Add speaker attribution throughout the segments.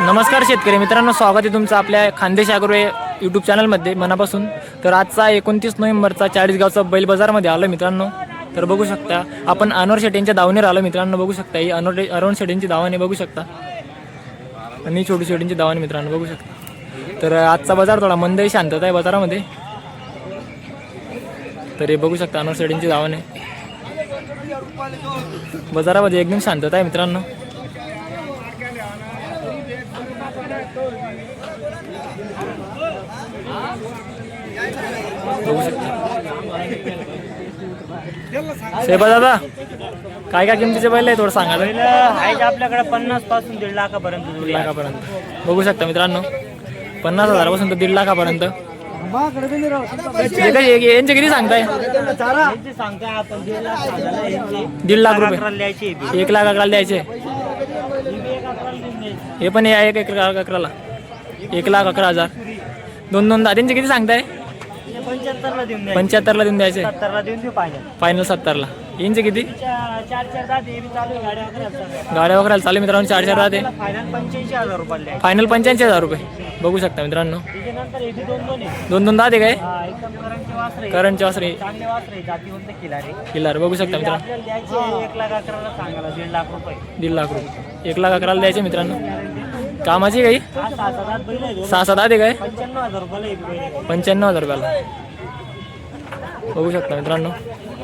Speaker 1: नमस्कार शेतकरी मित्रांनो स्वागत आहे तुमचं आपल्या खानदेश अग्रो यूट्यूब चॅनलमध्ये मनापासून. तर आजचा एकोणतीस नोव्हेंबरचा चाळीसगावचा बैल बाजारमध्ये आलो मित्रांनो. तर बघू शकता आपण अनोर शेटेंच्या दावणीवर आलो मित्रांनो बघू शकता. ही अनोर अरुण शेटेंची दावाने बघू शकता. आणि छोटी शेटेंची दावाने मित्रांनो बघू शकता. तर आजचा बाजार थोडा मंद शांतता आहे बाजारामध्ये. तर हे बघू शकता अनोर शेटेंची दावाने बाजारामध्ये एकदम शांतता आहे मित्रांनो. बघू शकता सेबा दादा काय काय किमतीचे बैल आहे थोडं सांगा
Speaker 2: पहिलं आहे आपल्याकडे पन्नासपासून दीड लाखापर्यंत
Speaker 1: दीड. लाखापर्यंत. बघू शकता मित्रांनो. पन्नास हजारापासून तर दीड लाखापर्यंत. यांचे किती सांगताय
Speaker 2: दीड लाख
Speaker 1: रुपये. एक लाख अकराला द्यायचे. हे पण या एक लाख अकराला. एक लाख अकरा हजार. दोन दोन त्यांचे किती सांगताय?
Speaker 2: पंच्याहत्तरला देऊन द्यायचे.
Speaker 1: फायनल सत्तरला. यांचे किती?
Speaker 2: चार चार गाड्या
Speaker 1: वगैरे चालू मित्रांनो चार चार राहते
Speaker 2: फायनल पंच्याऐंशी हजार रुपये.
Speaker 1: फायनल पंच्याऐंशी हजार रुपये. बघू शकता मित्रांनो.
Speaker 2: दोन दोन
Speaker 1: ते काय?
Speaker 2: करंटचे वासरे किल्लारे
Speaker 1: बघू शकता
Speaker 2: हे
Speaker 1: मित्रांनो.
Speaker 2: एक लाख अकराला दीड लाख रुपये.
Speaker 1: दीड लाख रुपये. एक लाख अकराला द्यायचे मित्रांनो. कामाची काही?
Speaker 2: सहा सात आहे
Speaker 1: काय.
Speaker 2: पंच्याण्णव हजार रुपयाला.
Speaker 1: बघू शकता मित्रांनो.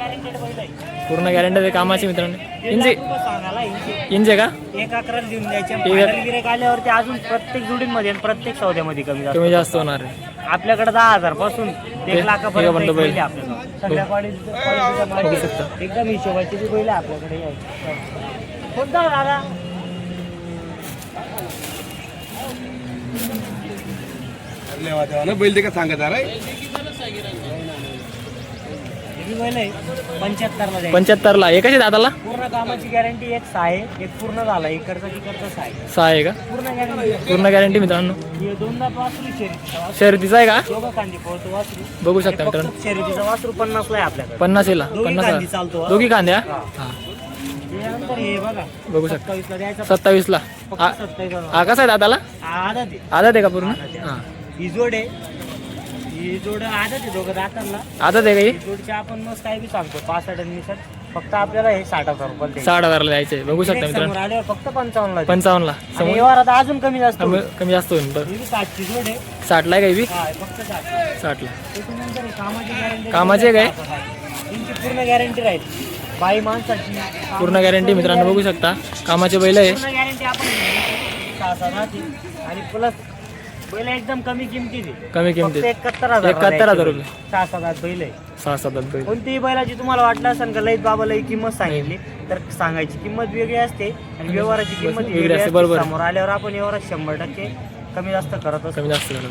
Speaker 2: Guaranteed बैल आहे.
Speaker 1: पूर्ण गॅरंटी कामाची मित्रांनो इंजे
Speaker 2: रुपये सांगायला इंचे.
Speaker 1: इंजे का
Speaker 2: एक अकराला देऊन द्यायचे
Speaker 1: एक-
Speaker 2: फायनल गिरेक आल्यावरती अजून प्रत्येक जोडींमध्ये आणि प्रत्येक सौद्यामध्ये कमी जास्त
Speaker 1: कमी जास्त होणार आहे
Speaker 2: आपल्याकडे दहा
Speaker 1: हजारपासून
Speaker 2: एक लाखापर्यंत
Speaker 1: एक
Speaker 2: एक
Speaker 1: बैल.
Speaker 2: बैल आहे आपल्याकडे सगळ्या क्वालिटीचं- क्वालिटीचं माल
Speaker 1: बघू
Speaker 2: आहे.
Speaker 1: शकता.
Speaker 2: एकदम हिशोबाची बी बैल आहे आपल्याकडे यायची. कोणता दादा
Speaker 3: बैल ते का सांगत आहे
Speaker 2: हे बी बैल आहे. पंच्याहत्तरला द्यायचे.
Speaker 1: पंच्याहत्तरला. एकाशे दादाला?
Speaker 2: पूर्ण कामाची गॅरंटी एक सहा आहे. एक पूर्ण झाला. इकडचा तिकडचा सहा आहे.
Speaker 1: सहा आहे का?
Speaker 2: पूर्ण गॅरंटी
Speaker 1: पूर्ण गॅरंटी मित्रांनो.
Speaker 2: दोनदा वासरू शर्यतीचा
Speaker 1: आहे का?
Speaker 2: दोघं कांदी पळतो वासरू.
Speaker 1: बघू शकता मित्रांनो.
Speaker 2: फक्त शर्यतीचा वासरू पन्नासला आहे आपल्याकडे.
Speaker 1: पन्नास येला
Speaker 2: दोघी
Speaker 1: पन्नास
Speaker 2: कांदी चालतो हा.
Speaker 1: दोघी कांद्या
Speaker 2: हा.
Speaker 1: हा.
Speaker 2: त्यानंतर हे बघा.
Speaker 1: बघू शकता.
Speaker 2: सत्तावीसला द्यायचा.
Speaker 1: सत्तावीसला.
Speaker 2: फक्त
Speaker 1: हा
Speaker 2: सत्तावीस.
Speaker 1: हा कसा आहे दादाला?
Speaker 2: आदत आहे.
Speaker 1: आदत आहे का पूर्ण? हा.
Speaker 2: ही जोड आहे. ही जोड आदत आहे दोघं दातांना.
Speaker 1: आदत आहे का
Speaker 2: ही?
Speaker 1: ही
Speaker 2: जोडची आपण मस्त काय बी सांगतो आणि निसट फक्त आपल्याला हे साठ हजार रुपये द्यायचे.
Speaker 1: साठ हजारला द्यायचे. बघू शकता
Speaker 2: direct
Speaker 1: मित्रांनो.
Speaker 2: समोर आल्यावर फक्त पंचावन्नला
Speaker 1: पंचावन्नला.
Speaker 2: आणि
Speaker 1: समोर?
Speaker 2: आता अजून कमी जास्त होईल.
Speaker 1: कमी कमी जास्त होईल बरं.
Speaker 2: ही बी जोड आहे.
Speaker 1: साठला आहे का ही बी?
Speaker 2: हा फक्त साठ
Speaker 1: साठला.
Speaker 2: त्याच्यानंतर कामाची गॅरंटी
Speaker 1: कामाची काय?
Speaker 2: त्यांची पूर्ण गॅरंटी राहील. बाई माणसाची.
Speaker 1: पूर्ण गॅरंटी मित्रांनो बघू शकता. कामाचे बैल आहे.
Speaker 2: पूर्ण गॅरंटी आपण सहा सहा राहतील. आणि प्लस बैल एकदम कमी किमतीत आहे.
Speaker 1: कमी
Speaker 2: फक्त
Speaker 1: किमतीत.
Speaker 2: एकाहत्तर हजार
Speaker 1: एकाहत्तर हजार रुपये.
Speaker 2: सहा सात आठ बैल आहे.
Speaker 1: सहा सात आठ बैल
Speaker 2: कोणतीही बैलाची तुम्हाला वाटलं असेल का लईत बाबा लई किंमत सांगितली तर सांगायची किंमत वेगळी असते आणि व्यवहाराची किंमत
Speaker 1: वेगळी
Speaker 2: वेगळी
Speaker 1: असते,
Speaker 2: असते.
Speaker 1: बरोबर.
Speaker 2: समोर आल्यावर आपण व्यवहारात शंभर टक्के कमी जास्त करत असतो.
Speaker 1: कमी जास्त झालं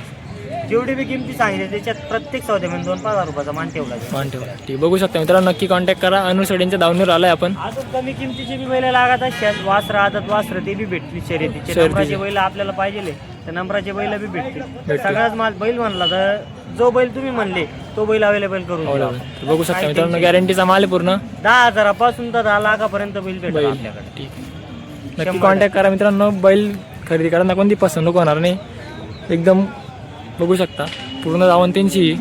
Speaker 2: जेवढी बी किमती सांगितली त्याच्यात प्रत्येक सौद्यामध्ये दोन पाच हजार रुपयाचा मान ठेवला जाईल
Speaker 1: मान ठेवा ठीक बघू शकता मित्रांनो नक्की कॉन्टॅक्ट करा. अनु शेडींच्या दावणीवर आलाय आपण.
Speaker 2: अजून कमी किमतीचे बी बैल लागत असतात. वासर आदत वासर ते बी भेटली शर्यतीचे.
Speaker 1: शर्यतीचे.
Speaker 2: नंबराचे बैल आपल्याला पाहिजे तर नंबराचे बैल बी भेटतील.
Speaker 1: भेटतील.
Speaker 2: सगळ्याच माल बैल म्हणला तर जो बैल तुम्ही म्हणले तो बैल अवेलेबल करून देऊ आपण.
Speaker 1: तर बघू शकता मित्रांनो गॅरंटीचा माल आहे पूर्ण.
Speaker 2: दहा हजारापासून तर दहा लाखापर्यंत बैल भेटेल
Speaker 1: बैल.
Speaker 2: आपल्याकडे.
Speaker 1: ठीक. नक्की कॉन्टॅक्ट करा मित्रांनो बैल खरेदी करताना कोणती फसवणूक होणार नाही. एकदम बघू शकता. पूर्ण जाऊन त्यांची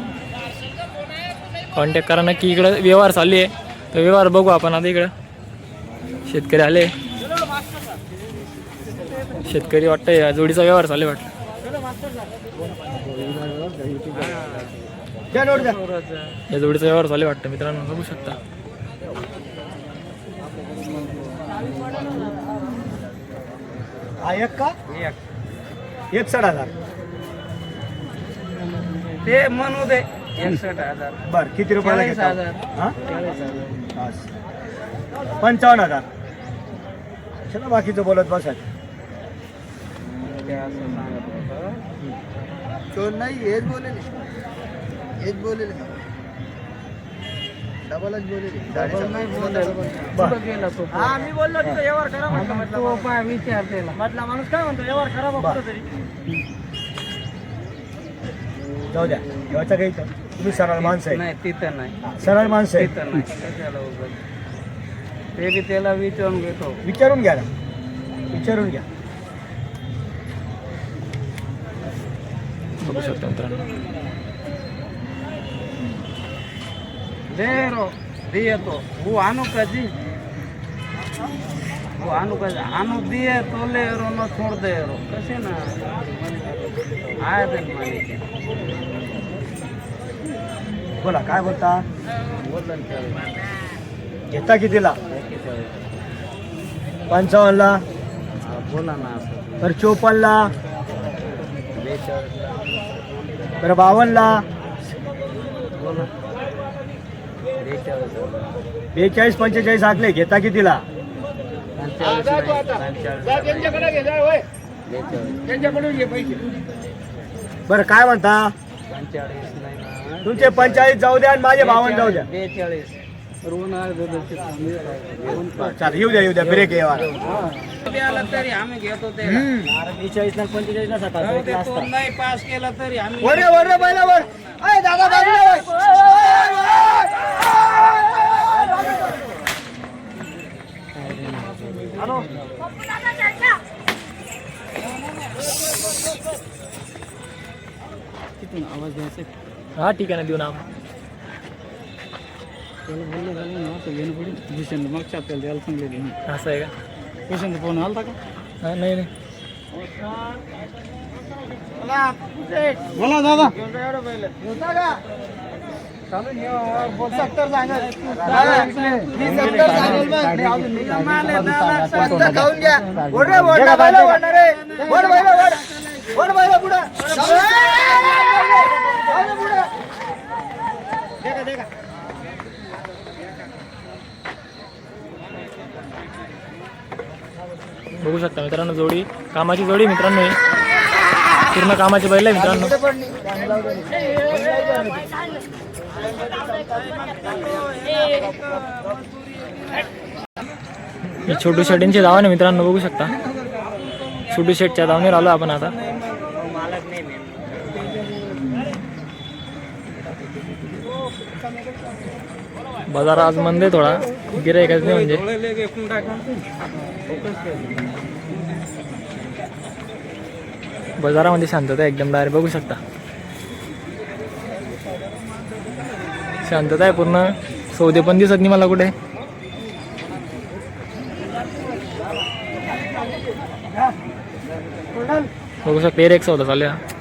Speaker 1: कॉन्टॅक्ट करा. नक्की इकडं व्यवहार चालू आहे. तर व्यवहार बघू आपण आता इकडं. शेतकरी आले. शेतकरी वाटतं या जोडीचा व्यवहार चालू आहे वाटतं. या जोडीचा व्यवहार चालू आहे वाटतं मित्रांनो. बघू शकता.
Speaker 2: एक का? एकसठ हजार ते म्हणू दे एकसठ हजार.
Speaker 4: बर किती रुपयाला
Speaker 2: चाळीस
Speaker 4: घेता?
Speaker 2: हजार.
Speaker 4: हा? बस. पंचावन्न हजार. चला बाकीचं बोलत बसा. नाही हेच बोलेल हेच बोलेल डबलच बोलेल
Speaker 2: हा मी बोललो तिथं व्यवहार करा म्हटलं म्हटलं विचार मधला माणूस काय म्हणतो व्यवहार करा बघ
Speaker 4: बरं.
Speaker 2: तरी
Speaker 4: जाऊ द्या ठेवायचं काही. तुम्ही सरळ माणसं आहे
Speaker 2: नाही तिथं नाही.
Speaker 4: सरळ माणसं आहे
Speaker 2: तिथं नाही. कशाला उगाच. ते बी त्याला विचारून घेतो.
Speaker 4: विचारून घ्या ना.
Speaker 5: विचारून घ्या.
Speaker 1: बघू शकता मित्रांनो.
Speaker 4: दे रो. दिए तो. वो आनो का जी. वो आनो का आनो तो ले रो न छोड़ दे रो. कसे ना?
Speaker 5: बोला काय बोलता? घेता कितीला पंचावन्नला?
Speaker 4: बोला ना
Speaker 5: तर चोपन्नला? तर बावन्नला? बेचाळीस पंचेचाळीस आखले घेता कितीला
Speaker 4: पंचेचाळीस नाही, पंचेचाळीस बेचाळीस
Speaker 5: बरं काय म्हणता
Speaker 4: पंचेचाळीस नाही
Speaker 5: तुमचे पंचाळीस जाऊ द्या आणि माझे बावन्न जाऊ द्या
Speaker 4: बेचाळीस
Speaker 5: येऊ द्या येऊ द्या ब्रेक येवा
Speaker 4: आला तरी आम्ही घेतो ते
Speaker 5: बेचाळीस ना पंचेचाळीस ना
Speaker 4: हो, नाही पास केला तरी आम्ही
Speaker 5: वर रे, वर रे, बैला वर. अय, दादा बाजूला वर. हॅलो.
Speaker 4: तिथून आवाज द्यायचा
Speaker 1: हा ठीक आहे ना देऊ ना
Speaker 4: त्याला बोललं झालं ना असं घेणं पडेल भूषण मागच्या आपल्याला द्यायला सांगले
Speaker 1: असं आहे का
Speaker 4: भूषण फोन आलता का
Speaker 1: हा, नाही नाही
Speaker 4: बोला दादा
Speaker 5: खाऊन घ्या.
Speaker 1: बघू शकता मित्रांनो जोडी कामाची जोडी मित्रांनो पूर्ण कामाची बैल आहे मित्रांनो. छोटू शेटींची धावा ना मित्रांनो बघू शकता. छोटू शेटच्या धावणीवर आलो आपण आता
Speaker 5: मालक नाही मेन.
Speaker 1: बाजार आज मंद आहे थोडा. गिरायकाच नाही म्हणजे. बाजारामध्ये शांतता आहे एकदम डायरेक्ट बघू शकता. शांतता आहे पूर्ण. सौदे पण दिसत नाही मला कुठे. बघू शकता एक सौदा चालू आहे.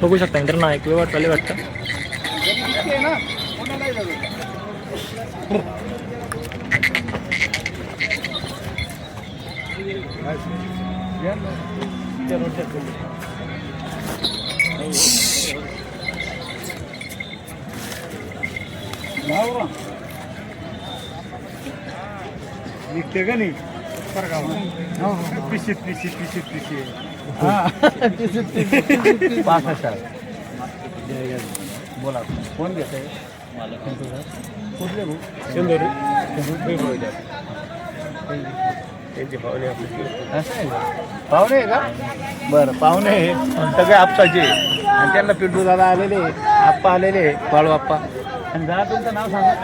Speaker 1: बघू शकता मित्रांनो ऐकू वाट चालू आहे वाटतं
Speaker 5: निघते का नाही पिशीत पिशीत पिशीत पिशीत
Speaker 4: बोला. कोण घेत कुठले पाहुणे आहे का? बरं पाहुणे आहे. सगळे आपसाचे आणि त्यांना पिंटू दादा आलेले आप्पा आलेले बाळू आप्पा. आणि दादा तुमचं नाव सांगा.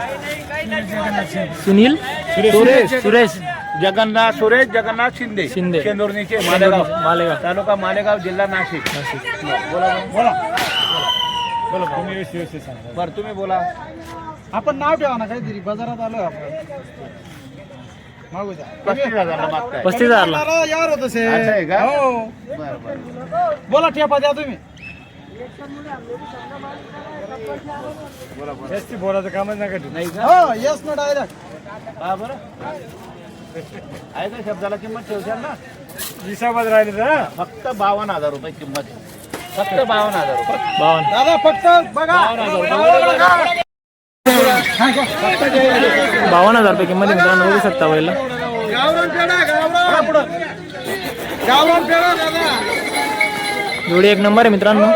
Speaker 1: सुनील?
Speaker 4: सुरेश.
Speaker 1: सुरेश.
Speaker 4: जगन्नाथ सुरेश जगन्नाथ शिंदे.
Speaker 1: शिंदे.
Speaker 4: शेंदुर्णीचे मालेगाव
Speaker 1: मालेगाव.
Speaker 4: तालुका मालेगाव जिल्हा नाशिक.
Speaker 1: नाशिक.
Speaker 4: बोला बोला. बोला. बरं तुम्ही बोला.
Speaker 5: आपण नाव ठेवा ना काहीतरी. बाजारात आलो आपण. मागू द्या.
Speaker 4: पस्तीस हजारला मागताय.
Speaker 1: पस्तीस हजारला.
Speaker 5: यार होत
Speaker 4: असं आहे का?
Speaker 5: हो.
Speaker 4: बरं बरं.
Speaker 5: बोला ठेपा द्या तुम्ही.
Speaker 4: बोला
Speaker 5: बोलायचं कामच
Speaker 4: नाही का?
Speaker 5: हो येस ना डायरेक्ट
Speaker 4: हा बरं. आहे का शब्दाला किंमत ठेवशाल ना
Speaker 5: हिसाबात राहिले ना
Speaker 4: फक्त बावन्न हजार रुपये किंमत आहे. फक्त बावन्न हजार रुपये.
Speaker 1: बावन्न.
Speaker 5: दादा फक्त बघा.
Speaker 1: बावन्न हजार रुपये. किंमत आहे मित्रांनो बघू शकता पहिला
Speaker 5: गावरान पेडा गावरान. गावरान पेडा दादा.
Speaker 1: जोडी एक नंबर आहे मित्रांनो.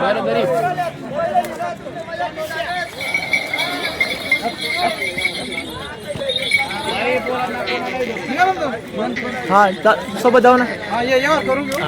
Speaker 4: बरं गरीब.
Speaker 1: हा सोबत जाऊ ना.
Speaker 6: करून घेऊ.